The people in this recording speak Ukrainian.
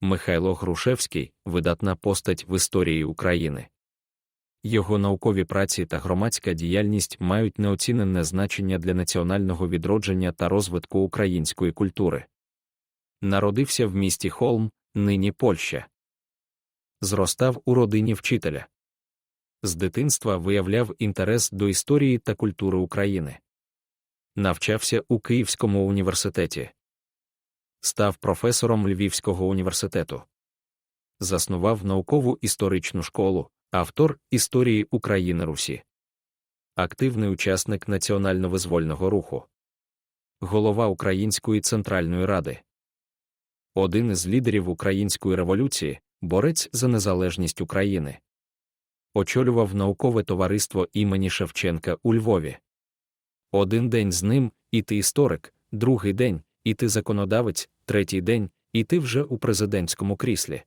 Михайло Грушевський видатна постать в історії України. Його наукові праці та громадська діяльність мають неоціненне значення для національного відродження та розвитку української культури. Народився в місті Холм, нині Польща. Зростав у родині вчителя. З дитинства виявляв інтерес до історії та культури України. Навчався у Київському університеті. Став професором Львівського університету. Заснував наукову історичну школу, автор історії України Русі. Активний учасник національно-визвольного руху. Голова Української Центральної Ради. Один із лідерів Української революції, борець за незалежність України. Очолював наукове товариство імені Шевченка у Львові. Один день з ним, і ти історик, другий день, і ти законодавець, третій день, і ти вже у президентському кріслі.